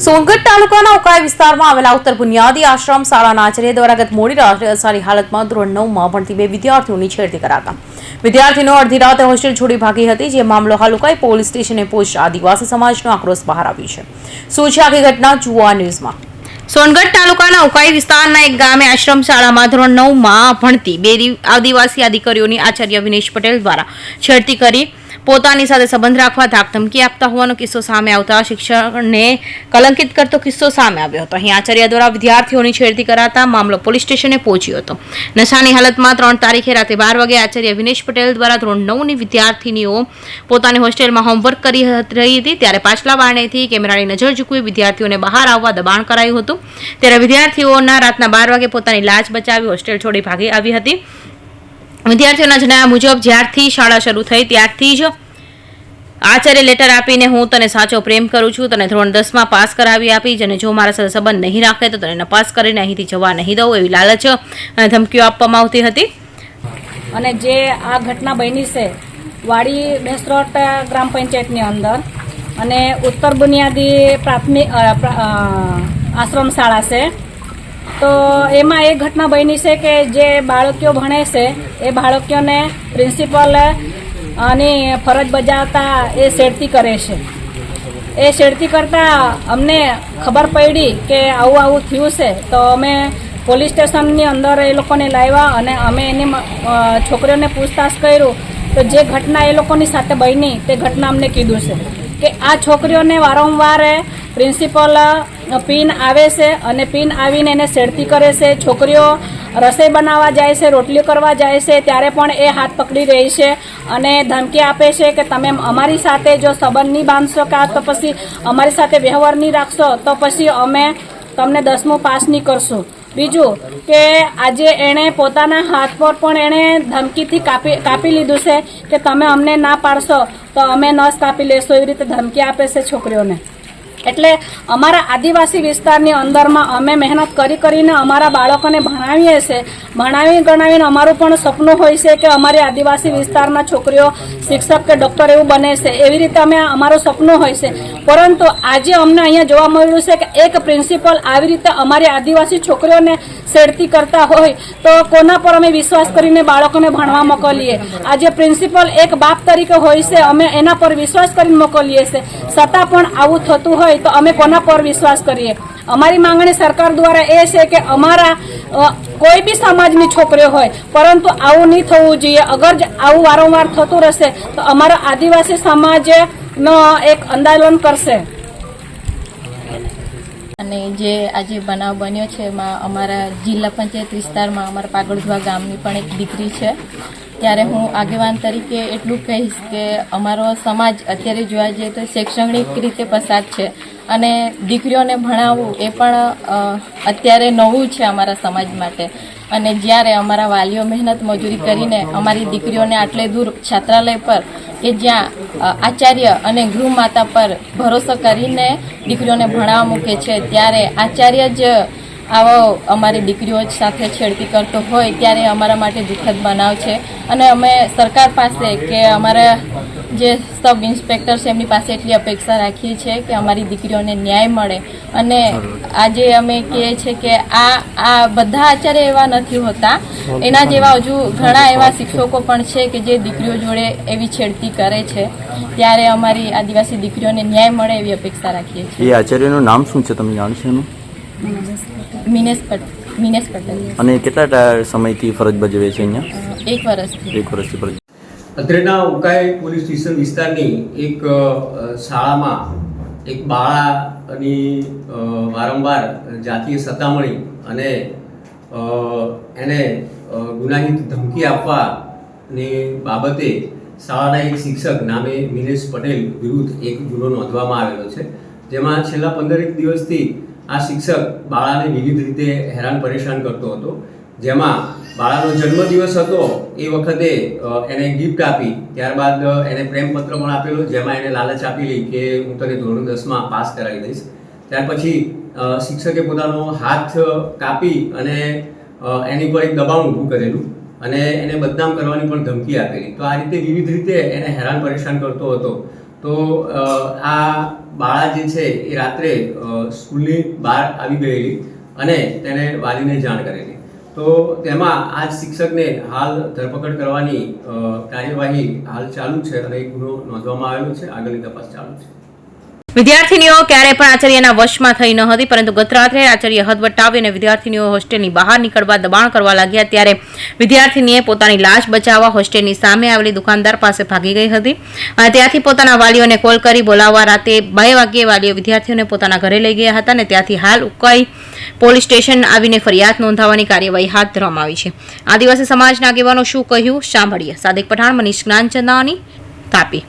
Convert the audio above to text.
સોનગઢ તાલુકાના ઉકાઈ વિસ્તારમાં આવેલા ઉત્તર બુનિયાદી આશ્રમ શાળાના આચાર્ય દ્વારા ગત મોડી રાત્રે અસારી હાલતમાં ધોરણ નવમાં ભણતી બે વિદ્યાર્થીઓની છેડતી કરાતા. વિદ્યાર્થીનો અડધી રાતે હોસ્ટેલ છોડી ભાગી હતી, જે મામલો હાલ ઉકાઈ પોલીસ સ્ટેશને પહોંચતા આદિવાસી સમાજનો આક્રોશ બહાર આવ્યો છે. શું છે આખી ઘટના? જુઓ ન્યૂઝમાં. સોનગઢ તાલુકાના ઉકાઈ વિસ્તારના એક ગામે આશ્રમ શાળામાં ધોરણ નવમાં ભણતી બે દિવ- આદિવાસી દીકરીઓની આચાર્ય વિનેશ પટેલ દ્વારા છેડતી કરી પોતાની સાથે સંબંધ રાખવા ધાક ધમકી આપતા હોવાનો કિસ્સો સામે આવતા શિક્ષણને કલંકિત કરતો કિસ્સો સામે આવ્યો હતો. અહીં આચાર્ય દ્વારા વિદ્યાર્થીઓની છેડતી કરાતા મામલો પોલીસ સ્ટેશને પહોંચ્યો હતો. નશાની હાલતમાં ત્રણ તારીખે રાતે બાર વાગે આચાર્ય વિનેશ પટેલ દ્વારા ધોરણ નવની વિદ્યાર્થીનીઓ પોતાની હોસ્ટેલમાં હોમવર્ક કરી રહી હતી. ત્યારે પાછલા બારણેથી કેમેરાની નજર ચૂકવી વિદ્યાર્થીઓને બહાર આવવા દબાણ કરાયું હતું. ત્યારે વિદ્યાર્થીઓના રાતના બાર વાગે પોતાની લાજ બચાવી હોસ્ટેલ છોડી ભાગી આવી હતી. વિદ્યાર્થીઓના જણાવ્યા મુજબ જ્યારથી શાળા શરૂ થઈ ત્યારથી જ આચાર્ય લેટર આપીને હું તને સાચો પ્રેમ કરું છું, તને ધોરણ દસમાં પાસ કરાવી આપીશ અને જો મારા સાથે સંબંધ નહીં રાખે તો તને નપાસ કરીને અહીંથી જવા નહીં દઉં, એવી લાલચ અને ધમકીઓ આપવામાં આવતી હતી. અને જે આ ઘટના બની છે, વાડી બેસરોટ ગ્રામ પંચાયતની અંદર, અને ઉત્તર બુનિયાદી પ્રાથમિક આશ્રમ શાળા છે, તો એમાં એ ઘટના બની છે કે જે બાળકીઓ ભણે છે, એ બાળકીઓને પ્રિન્સિપલ આની ફરજ બજાવતા એ શેડતી કરે છે. એ શેડતી કરતાં અમને ખબર પડી કે આવું આવું થયું છે. તો અમે પોલીસ સ્ટેશનની અંદર એ લોકોને લાવ્યા અને અમે એની છોકરીઓને પૂછતાછ કર્યું. તો જે ઘટના એ લોકોની સાથે બની તે ઘટના અમને કીધું છે. કે આ છોકરીઓને વારંવાર પ્રિન્સિપલ પિન આવે છે અને પિન આવીને એને શેડતી કરે છે. છોકરીઓ રસોઈ બનાવવા જાય છે રોટલી કરવા જાય છે, ત્યારે પણ એ હાથ પકડી રહી છે અને ધમકી આપે છે કે તમે અમારી સાથે જો સંબંધ નહીં બાંધશો કાં તો પછી અમારી સાથે વ્યવહાર નહીં રાખશો, તો પછી અમે તમને દસમું પાસ નહીં કરશું. બીજું કે આજે એણે પોતાના હાથ પર પણ એણે ધમકીથી કાપી કાપી લીધું છે કે તમે અમને ના પાડશો, તો અમે નસ કાપી લેશો, એવી રીતે ધમકી આપે છે છોકરીઓને. એટલે અમારા આદિવાસી વિસ્તારની અંદરમાં અમે મહેનત કરી કરીને અમારા બાળકોને ભણાવીએ છીએ ભણાવી ગણાવીને અમારું પણ સપનું હોય છે કે અમારી આદિવાસી વિસ્તારના છોકરીઓ શિક્ષક કે ડૉક્ટર એવું બને છે. એવી રીતે અમે અમારું સપનું હોય છે. પરંતુ આજે અમને અહીંયા જોવા મળ્યું છે કે એક પ્રિન્સિપલ આવી રીતે અમારી આદિવાસી છોકરીઓને શેડતી કરતા હોય તો કોના પર અમે વિશ્વાસ કરીને બાળકોને ભણવા મોકલીએ? આજે પ્રિન્સિપલ એક બાપ તરીકે હોય છે, અમે એના પર વિશ્વાસ કરીને મોકલીએ છીએ. છતાં પણ આવું થતું હોય તો અમે કોના પર વિશ્વાસ કરીએ? અમારી માંગણી સરકાર દ્વારા એ છે કે અમારા કોઈ બી સમાજની છોકરીઓ હોય, પરંતુ આવું નહીં થવું જોઈએ. અગર આવું વારંવાર થતું રહેશે, તો અમારો આદિવાસી સમાજનો એક આંદોલન કરશે. અને જે આજે બનાવ બન્યો છે, એમાં અમારા જિલ્લા પંચાયત વિસ્તારમાં અમારા પાગળધુવા ગામની પણ એક દીકરી છે. ત્યારે હું આગેવાન તરીકે એટલું કહીશ કે અમારો સમાજ અત્યારે જોવા જઈએ તો શૈક્ષણિક રીતે પસાર છે અને દીકરીઓને ભણાવવું એ પણ અત્યારે નવું છે અમારા સમાજ માટે. અને જ્યારે અમારા વાલીઓ મહેનત મજૂરી કરીને અમારી દીકરીઓને આટલે દૂર છાત્રાલય પર કે જ્યાં આચાર્ય અને ગૃહમાતા પર ભરોસો કરીને દીકરીઓને ભણાવવા મૂકે છે. ત્યારે આચાર્ય જ આવો અમારી દીકરીઓ સાથે છેડતી કરતો હોય, ત્યારે અમારા માટે દુઃખદ બનાવ છે. અને અમે સરકાર પાસે કે અમારા જે સબ ઇન્સ્પેક્ટર છે એમની પાસે એટલી અપેક્ષા રાખીએ છીએ કે અમારી દીકરીઓને ન્યાય મળે. અને આજે અમે કહીએ છીએ કે આ આ બધા આચાર્ય એવા નથી હોતા. એના જેવા હજુ ઘણા એવા શિક્ષકો પણ છે કે જે દીકરીઓ જોડે એવી છેડતી કરે છે. ત્યારે અમારી આદિવાસી દીકરીઓને ન્યાય મળે એવી અપેક્ષા રાખીએ છીએ. એ આચાર્યનું નામ શું છે તમે જાણો છો એનું? મિનેશ પટેલ મિનેશ પટેલ. અને કેટલા સમયથી ફરજ બજાવે છે અહીંયા? એક વર્ષથી. એક વર્ષથી ફરજ અત્રેના ઉકાઈ પોલીસ સ્ટેશન વિસ્તારની એક શાળામાં એક બાળાની વારંવાર જાતીય સતામણી અને એને ગુનાહિત ધમકી આપવાની બાબતે શાળાના એક શિક્ષક નામે મિનેશ પટેલ વિરુદ્ધ એક ગુનો નોંધવામાં આવેલો છે. જેમાં છેલ્લા પંદરેક દિવસથી આ શિક્ષક બાળાને વિવિધ રીતે હેરાન પરેશાન કરતો હતો. જેમાં બાળાનો જન્મદિવસ હતો એ વખતે એને ગિફ્ટ આપી. ત્યારબાદ એને પ્રેમપત્ર પણ આપેલો, જેમાં એને લાલચ આપેલી કે હું તને ધોરણ દસમાં પાસ કરાવી દઈશ. ત્યાર પછી શિક્ષકે પોતાનો હાથ કાપી અને એની પર એક દબાણ ઊભું કરેલું અને એને બદનામ કરવાની પણ ધમકી આપેલી. તો આ રીતે વિવિધ રીતે એને હેરાન પરેશાન કરતો હતો. તો આ બાળા જે છે એ રાત્રે સ્કૂલની બહાર આવી ગયેલી અને તેને વાલીને જાણ કરેલી. તો તેમાં આ શિક્ષકને હાલ ધરપકડ કરવાની કાર્યવાહી હાલ ચાલુ છે અને એક ગુનો નોંધવામાં આવેલો છે. આગળની તપાસ ચાલુ છે. વિદ્યાર્થીનીઓ ક્યારેય પણ આચાર્યના વશમાં થઈ ન હતી, પરંતુ ગત રાત્રે આચાર્ય હદ વટાવી અને વિદ્યાર્થીનીઓ હોસ્ટેલની બહાર નીકળવા દબાણ કરવા લાગ્યા, ત્યારે વિદ્યાર્થીનીએ પોતાની લાશ બચાવવા હોસ્ટેલની સામે આવેલી દુકાનદાર પાસે ભાગી ગઈ હતી. અને ત્યાંથી પોતાના વાલીઓને કોલ કરી બોલાવવા રાતે બે વાગ્યે વાલીઓ વિદ્યાર્થીઓને પોતાના ઘરે લઈ ગયા હતા અને ત્યાંથી હાલ ઉકાઈ પોલીસ સ્ટેશન આવીને ફરિયાદ નોંધાવવાની કાર્યવાહી હાથ ધરવામાં આવી છે. આદિવાસી સમાજના આગેવાનો શું કહ્યું? સાંભળીએ. સાદિક પઠાણ, મનીષ જ્ઞાનચંદાની તાપી.